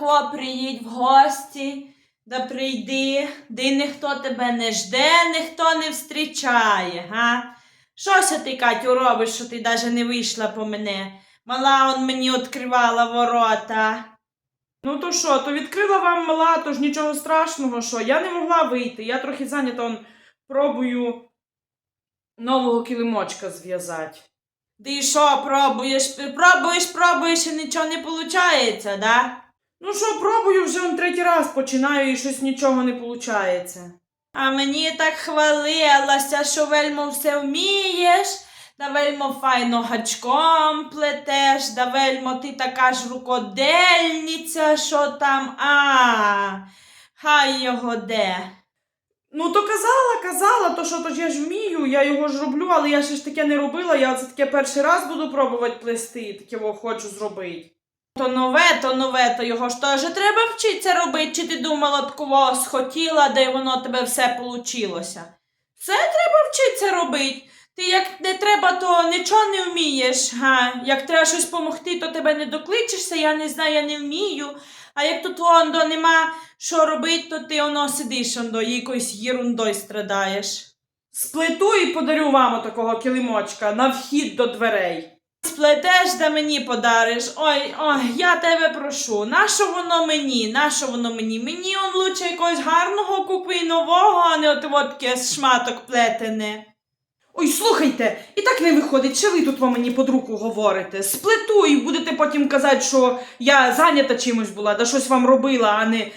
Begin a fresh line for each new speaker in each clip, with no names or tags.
тако приїдь в гості, да прийди, де ніхто тебе не жде, ніхто не встрічає, га? Щося ти, Катю, робиш, що ти навіть не вийшла по мене? Мала он мені відкривала ворота.
Ну то що, то відкрила вам мала, то ж нічого страшного, що я не могла вийти. Я трохи зайнята он пробую нового килимочка зв'язати.
Ти що, пробуєш, пробуєш, пробуєш і нічого не виходить, да?
Ну що, пробую вже он третій раз починаю і щось нічого не виходить.
А мені так хвалилася, що вельмо все вмієш, да вельмо файно гачком плетеш, да вельмо ти така ж рукодельниця, що там, а, хай його де.
Ну то казала, казала, то що то ж я ж вмію, я його ж роблю, але я ще ж таке не робила, я це таке перший раз буду пробувати плести, таке хочу зробити.
То нове, то нове, то його ж теж треба вчитися робити, чи ти думала такого схотіла, де воно тебе все получилося. Все треба вчитися робити. Ти як не треба, то нічого не вмієш. Га? Як треба щось допомогти, то тебе не докличешся, я не знаю, я не вмію. А як тут ондо нема що робити, то ти воно сидиш ондо, якоюсь єрундою страдаєш.
Сплету і подарю вам такого килимочка на вхід до дверей.
Сплетеш да мені подариш. Ой, ой, я тебе прошу. Нащо воно мені? Нащо воно мені? Мені он лучше якогось гарного купи нового, а не от таке шматок плетене.
Ой, слухайте, і так не виходить, що ви тут во мені під руку говорите. Сплету і будете потім казати, що я зайнята чимось була, да щось вам робила, а не е,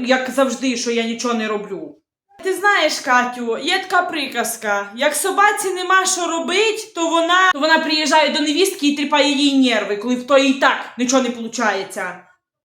як завжди, що я нічого не роблю.
Ти знаєш, Катю, є така приказка. Як собаці нема що робить, то вона
То вона приїжджає до невістки і тріпає їй нерви, коли в то і так нічого не виходить.